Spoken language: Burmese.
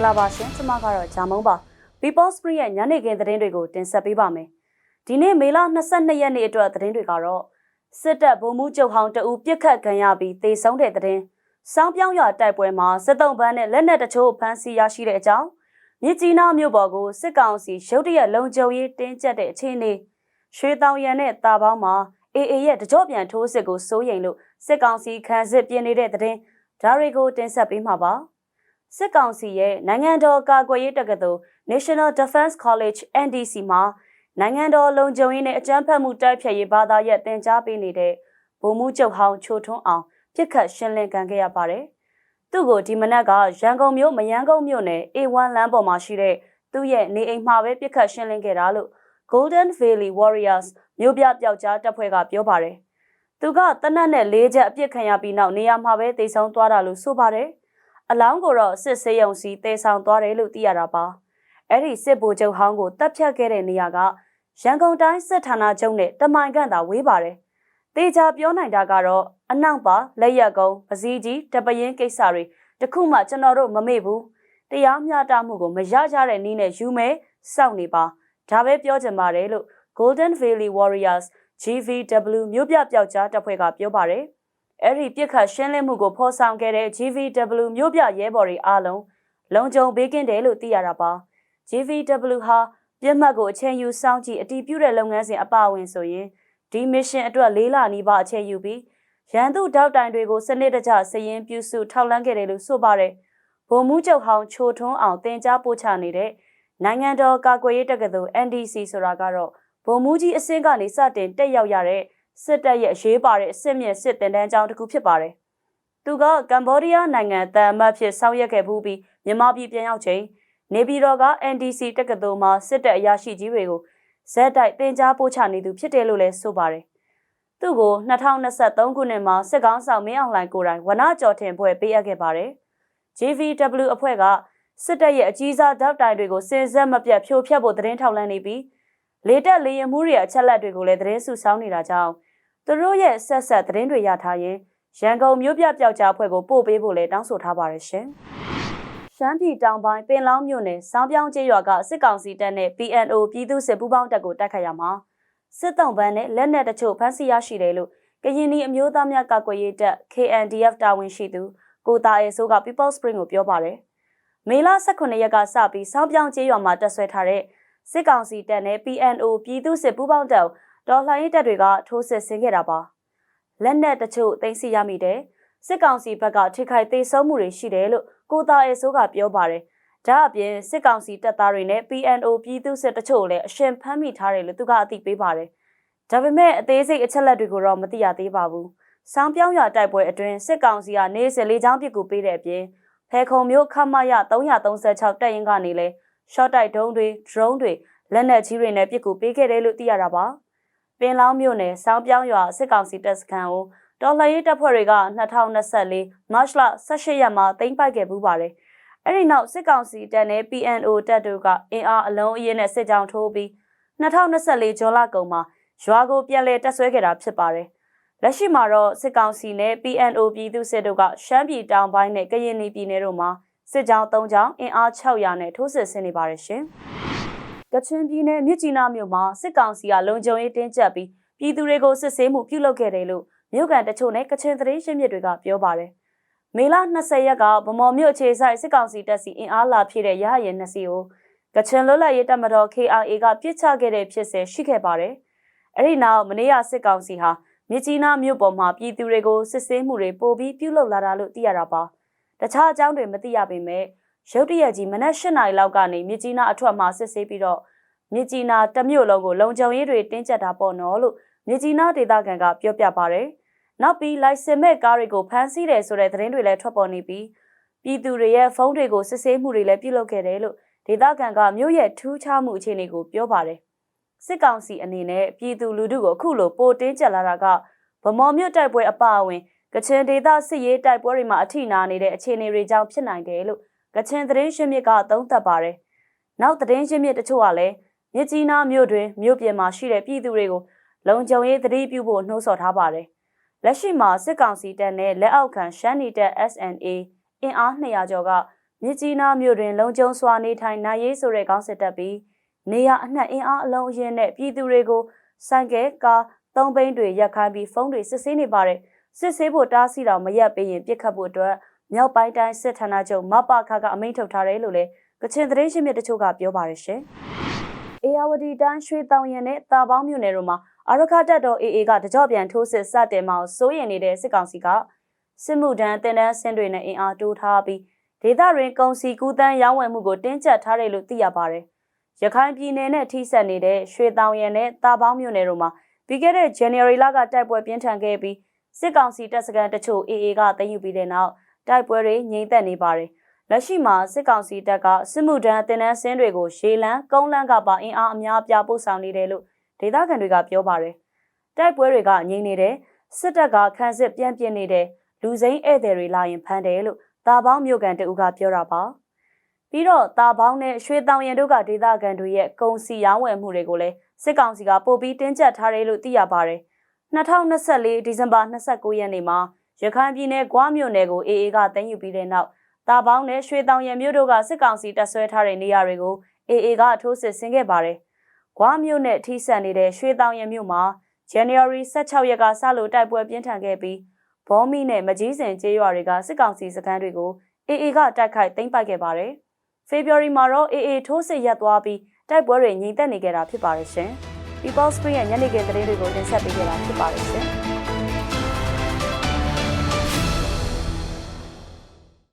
္ဂလာပါရှင်ကျွန်မကတော့ဂျာမုံပါ People Spring ရဲ့ညနေခင်းသတင်းတွေကိုတင်ဆက်ပေးပါမယ်ဒီနေ့မေလ22ရက်နေ့အတွက်သတင်းတွေကတော့စစ်တပ်ဗိုလ်မှူးချုပ်ဟောင်းတအူပြစ်ခတ်ခံရပြီးတေဆုံးတဲ့သတင်းစောင်းပြောင်းရွာတိုက်ပွဲမှာစစ်တုံးပန်းနဲ့လက်နက်တချို့ဖမ်းဆီးရရှိတဲ့အကြောင်းမြစ်ကြီးနားမြို့ပေါ်ကိုစစ်ကောင်စီရုတ်တရက်လုံခြုံရေးတင်းကျပ်တဲ့အခြေအနေရွှေတောင်ရံနဲ့တာပေါင်းမှာအေအေရဲ့တကြော့ပြန်ထိုးစစ်ကိုစိုးရိမ်လို့စစ်ကောင်စီခံစစ်ပြင်နေတဲ့သတင်းဒါတွေကိုတင်ဆက်ပေးမှာပါ စစ်ကောင်စီရဲ့နိုင်ငံတော်ကာကွယ်ရေးတက္ကသိုလ် National Defense College NDC မှာနိုင်ငံတော်လုံခြုံရေးနဲ့အကြမ်းဖက်မှုတိုက်ဖျက်ရေးဘာသာရပ်သင်ကြားပေးနေတဲ့ဗိုလ်မှူးချုပ်ဟောင်းချိုထွန်းအောင်ပြစ်ခတ်ရှင်းလင်းခံခဲ့ရပါတယ်။သူ့ကိုဒီမနက်ကရန်ကုန်မြို့မယန်းကုန်းမြို့နယ် A1 လမ်းပေါ်မှာရှိတဲ့သူ့ရဲ့နေအိမ်မှာပဲပြစ်ခတ်ရှင်းလင်းခဲ့တာလို့ Golden Valley Warriors မြို့ပြပျောက်ကြားတပ်ဖွဲ့ကပြောပါတယ်။သူကတနက်နဲ့၄ချက်အပြစ်ခံရပြီးနောက်နေရာမှာပဲတိတ်ဆုံးသွားတာလို့ဆိုပါတယ်။ အလောင်းကိုတော့စစ်ဆေးရုံစီတေဆောင်သွားတယ်လို့သိရတာပါ။အဲ့ဒီစစ်ဗိုလ်ချုပ်ဟောင်းကိုတပ်ဖြတ်ခဲ့တဲ့နေရာကရန်ကုန်တိုင်းစစ်ဌာနချုပ်နဲ့တမိုင်ခန့်သာဝေးပါတယ်။တေချာပြောနိုင်တာကတော့အနောက်ပါလက်ရက်ကုန်းပစည်းကြီးတပရင်ကိစ္စတွေတခုမှကျွန်တော်တို့မမေ့ဘူး။တရားမျှတမှုကိုမရကြတဲ့နည်းနဲ့ယူမယ်စောင့်နေပါ။ဒါပဲပြောချင်ပါတယ်လို့ Golden Valley Warriors GVW မြို့ပြပျောက်ကြားတပ်ဖွဲ့ကပြောပါတယ်။ အဲ့ဒီပြစ်ခတ်ရှင်းလင်းမှုကိုဖော်ဆောင်ခဲ့တဲ့ GVW မြို့ပြရဲဘော်တွေအားလုံးလုံခြုံပေးကင်းတယ်လို့သိရတာပါ။ GVW ဟာပြစ်မှတ်ကိုအချိန်ယူစောင့်ကြည့်အတည်ပြုတဲ့လုပ်ငန်းစဉ်အပအဝင်ဆိုရင်ဒီမစ်ရှင်အတွက်လေးလနီးပါအချိန်ယူပြီးရန်သူတောက်တိုင်တွေကိုစနစ်တကျစရင်ပြုစုထောက်လန်းခဲ့တယ်လို့ဆိုပါတယ်။ဗိုလ်မှူးချုပ်ဟောင်းချိုထွန်းအောင်တင် जा ပို့ချနေတဲ့နိုင်ငံတော်ကာကွယ်ရေးတက္ကသိုလ် NDC ဆိုတာကတော့ဗိုလ်မှူးကြီးအဆင့်ကနေစတင်တက်ရောက်ရတဲ့ စစ်တပ်ရဲ့အရေးပါတဲ့အစစ်မြစ်စစ်တင်တန်းကျောင်းတစ်ခုဖြစ်ပါတယ်။သူကကမ္ဘောဒီးယားနိုင်ငံတန်အမတ်ဖြစ်ဆောင်ရွက်ခဲ့မှုပြီးမြန်မာပြည်ပြန်ရောက်ချိန်နေပြည်တော်က NDC တက္ကသိုလ်မှာစစ်တပ်အရာရှိကြီးတွေကိုဇက်တိုက်တင် जा ပို့ချနေသူဖြစ်တယ်လို့လည်းဆိုပါတယ်။သူ့ကို2023ခုနှစ်မှာစစ်ကောင်းဆောင်မင်းအောင်လှိုင်ကိုယ်တိုင်ဝနကြော်ထင်ဖွဲ့ပေးအပ်ခဲ့ပါတယ်။ JVW အဖွဲ့ကစစ်တပ်ရဲ့အကြီးစားဓာတ်တိုင်တွေကိုစင်ဆက်မပြတ်ဖြိုဖျက်ဖို့သတင်းထောက်လန်းနေပြီးလေတက်လေရင်မှုတွေအချက်လက်တွေကိုလည်းသတင်းစုဆောင်းနေတာကြောင့် သူတို့ရဲ့ဆက်ဆက်သတင်းတွေရထားရင်ရန်ကုန်မြို့ပြပျောက်ကြားအဖွဲ့ကိုပို့ပေးဖို့လည်းတောင်းဆိုထားပါတယ်ရှင်။ရှမ်းပြည်တောင်ပိုင်းပင်လောင်းမြို့နယ်စောင်းပြောင်းကျေးရွာကစစ်ကောင်စီတပ်နဲ့ PNO ပြည်သူ့စစ်ပူးပေါင်းတပ်ကိုတိုက်ခိုက်ရမှာစစ်တုံးပန်းနဲ့လက်နက်တချို့ဖမ်းဆီးရရှိတယ်လို့ကရင်နီအမျိုးသားများကာကွယ်ရေးတပ် KNDF တာဝန်ရှိသူကိုတာအဲဆိုးက People Spring ကိုပြောပါတယ်။မေလ18ရက်ကစပြီးစောင်းပြောင်းကျေးရွာမှာတက်ဆွဲထားတဲ့စစ်ကောင်စီတပ်နဲ့ PNO ပြည်သူ့စစ်ပူးပေါင်းတပ် တော်လှန်ရေးတပ်တွေကထိုးစစ်ဆင်ခဲ့တာပါလက်နက်တချို့သိမ်းဆည်းရမိတယ်စစ်ကောင်စီဘက်ကထိခိုက်သေးဆုံးမှုတွေရှိတယ်လို့ကိုတာအဲဆိုးကပြောပါတယ်ဒါအပြင်စစ်ကောင်စီတပ်သားတွေနဲ့ PNO ပြည်သူ့စစ်တချို့လည်းအရှင်ဖမ်းမိထားတယ်လို့သူကအသိပေးပါတယ်ဒါပေမဲ့အသေးစိတ်အချက်လက်တွေကိုတော့မသိရသေးပါဘူး။စောင်းပြောင်းရွာတိုက်ပွဲအတွင်းစစ်ကောင်စီကနေစစ်လေးချောင်းပစ်ကူပေးတဲ့အပြင်ဖဲခုံမျိုးခမရ336တပ်ရင်းကနေလဲ short တိုက်ဒုံးတွေ drone တွေလက်နက်ကြီးတွေနဲ့ပစ်ကူပေးခဲ့တယ်လို့သိရတာပါ ပင်လောင်းမြို့နယ်စောင်းပြောင်းရွာစစ်ကောင်စီတပ်စခန်းကိုတော်လှန်ရေးတပ်ဖွဲ့တွေက2024မတ်လ18ရက်မှာသိမ်းပိုက်ခဲ့ပူးပါတယ်အဲ့ဒီနောက်စစ်ကောင်စီတပ်နဲ့ PNO တပ်တို့ကအင်အားအလုံးအရင်နဲ့စစ်ကြောင်းထိုးပြီး2024ဇွန်လကုန်မှာရွာကိုပြန်လည်တက်ဆွဲခဲ့တာဖြစ်ပါတယ်လက်ရှိမှာတော့စစ်ကောင်စီနဲ့ PNO ပြည်သူစစ်တို့ကရှမ်းပြည်တောင်ပိုင်းနဲ့ကရင်ပြည်နယ်တို့မှာစစ်ကြောင်း၃ကြောင်းအင်အား600နဲ့ထိုးစစ်ဆင်နေပါတယ်ရှင်။ ကချင်ပြည်နယ်မြစ်ကြီးနားမြို့မှာစစ်ကောင်စီကလုံခြုံရေးတင်းကျပ်ပြီးပြည်သူတွေကိုစစ်ဆေးမှုပြုလုပ်ခဲ့တယ်လို့မြို့ကန်တချို့နဲ့ကချင်သတင်းရှင်းမြစ်တွေကပြောပါတယ်။မေလ20ရက်ကဗမော်မြို့အခြေဆိုင်စစ်ကောင်စီတပ်စီအင်အားလာဖြည့်တဲ့ရဟရင်နှစ်စီကိုကချင်လွတ်လပ်ရေးတပ်မတော် KRA ကပြစ်ချခဲ့တဲ့ဖြစ်စဉ်ရှိခဲ့ပါတယ်။အဲဒီနောက်မနေ့ကစစ်ကောင်စီဟာမြစ်ကြီးနားမြို့ပေါ်မှာပြည်သူတွေကိုစစ်ဆေးမှုတွေပိုပြီးပြုလုပ်လာတာလို့သိရတာပါ။တခြားအကြောင်းတွေမသိရပေမဲ့ ရုတ်တရက်ကြီးမနက်၈နာရီလောက်ကနေမြစ်ကြီးနားအထွက်မှာစစ်ဆေးပြီးတော့မြစ်ကြီးနားတမြို့လုံးကိုလုံခြုံရေးတွေတင်းကျပ်တာပေါ့နော်လို့မြစ်ကြီးနားဒေသခံကပြောပြပါဗျ။နောက်ပြီးလိုက်စင်မဲ့ကားတွေကိုဖမ်းဆီးတယ်ဆိုတဲ့သတင်းတွေလည်းထွက်ပေါ်နေပြီးပြည်သူတွေရဲ့ဖုန်းတွေကိုစစ်ဆေးမှုတွေလည်းပြုလုပ်ခဲ့တယ်လို့ဒေသခံကမြို့ရဲ့ထူးခြားမှုအခြေအနေကိုပြောပါတယ်။စစ်ကောင်စီအနေနဲ့ပြည်သူလူထုကိုအခုလိုပိုတင်းကျပ်လာတာကဗမော်မြို့တိုက်ပွဲအပအဝင်ကချင်ဒေသစစ်ရေးတိုက်ပွဲတွေမှာအထိနာနေတဲ့အခြေအနေတွေကြောင့်ဖြစ်နိုင်တယ်လို့ ကချင်သတင်းရှင်းမြစ်ကသုံးသပ်ပါတယ်။နောက်သတင်းရှင်းမြစ်တချို့ကလည်းမြစ်ကြီးနားမြို့တွင်မြို့ပြင်မှာရှိတဲ့ပြည်သူတွေကိုလုံခြုံရေးသတိပြုဖို့နှိုးဆော်ထားပါတယ်။လက်ရှိမှာစစ်ကောင်စီတပ်နဲ့လက်အောက်ခံရှမ်းနီတပ် SNA အင်အား200ကျော်ကမြစ်ကြီးနားမြို့တွင်လုံခြုံစွာနေထိုင်နိုင်ရေးဆိုတဲ့ခေါင်းစဉ်တက်ပြီးနေရအနှံ့အင်အားအလုံးအရင်နဲ့ပြည်သူတွေကိုဆိုင်ကယ်ကားသုံးဘိန်းတွေရက်ခိုင်းပြီးဖုန်းတွေစစ်ဆေးနေပါတယ်စစ်ဆေးဖို့တားဆီးတော့မရက်ပေးရင်ပြစ်ခတ်ဖို့အတွက် မြောက်ပိုင်းတိုင်းစစ်ဌာနချုပ်မပခကအမိန့်ထုတ်ထားတယ်လို့လည်းကချင်သတင်းရှင်မြစ်တချို့ကပြောပါတယ်ရှင်။အေယာဝတီတိုင်းရွှေတောင်ရံနဲ့တာပေါင်းမြို့နယ်တို့မှာအာရခတက်တော် AA ကတကြော့ပြန်ထိုးစစ်စတင်မှစိုးရင်နေတဲ့စစ်ကောင်စီကစစ်မှုထမ်းတင်တန်းဆင်းတွေနဲ့အင်အားတိုးထားပြီးဒေသတွင်ကုန်စည်ကူးသန်းရောင်းဝယ်မှုကိုတင်းကျပ်ထားတယ်လို့သိရပါတယ်။ရခိုင်ပြည်နယ်နဲ့ထိစပ်နေတဲ့ရွှေတောင်ရံနဲ့တာပေါင်းမြို့နယ်တို့မှာပြီးခဲ့တဲ့ January လကတိုက်ပွဲပြင်းထန်ခဲ့ပြီးစစ်ကောင်စီတပ်စခန်းတချို့ AA ကသိမ်းယူပြီးတဲ့နောက် တိုက်ပွဲတွေငြိမ်သက်နေပါတယ်။လက်ရှိမှာစစ်ကောင်စီတပ်ကစစ်မှုထမ်းတင်တန်းဆင်းတွေကိုရေလန်းကုန်းလန်းကပါအင်အားအများအပြားပို့ဆောင်နေတယ်လို့ဒေသခံတွေကပြောပါတယ်။တိုက်ပွဲတွေကငြိမ်နေတယ်စစ်တပ်ကခန်းစစ်ပြန့်ပြင်းနေတယ်လူစိမ်းဧည့်သည်တွေလာရင်ဖမ်းတယ်လို့တာပေါင်းမြို့ကန်တအူကပြောတာပါ။ပြီးတော့တာပေါင်းနဲ့ရွှေတောင်ရံတို့ကဒေသခံတွေရဲ့ကုန်စီရောင်းဝယ်မှုတွေကိုလည်းစစ်ကောင်စီကပို့ပြီးတင်းကျပ်ထားတယ်လို့သိရပါတယ်။2024ဒီဇင်ဘာ29ရက်နေ့မှာ ရခိုင်ပြည်နယ်ကွားမြို့နယ်ကို AA ကသိမ်းယူပြီးတဲ့နောက်တာပေါင်းနဲ့ရွှေတောင်ရံမြို့တို့ကစစ်ကောင်စီတပ်ဆွဲထားတဲ့နေရာတွေကို AA ကထိုးစစ်ဆင်ခဲ့ပါတယ်။ကွားမြို့နဲ့ထိစပ်နေတဲ့ရွှေတောင်ရံမြို့မှာ January 16ရက်ကစလို့တိုက်ပွဲပြင်းထန်ခဲ့ပြီးဘောမီနဲ့မကြီးစင်ကျေးရွာတွေကစစ်ကောင်စီစခန်းတွေကို AA ကတိုက်ခိုက်သိမ်းပိုက်ခဲ့ပါတယ်။ February မှာတော့ AA ထိုးစစ်ရပ်သွားပြီးတိုက်ပွဲတွေငြိမ်သက်နေကြတာဖြစ်ပါတယ်ရှင်။ People Spring ရဲ့ညနေခင်းသတင်းတွေကိုတင်ဆက်ပေးကြတာဖြစ်ပါတယ်ရှင်။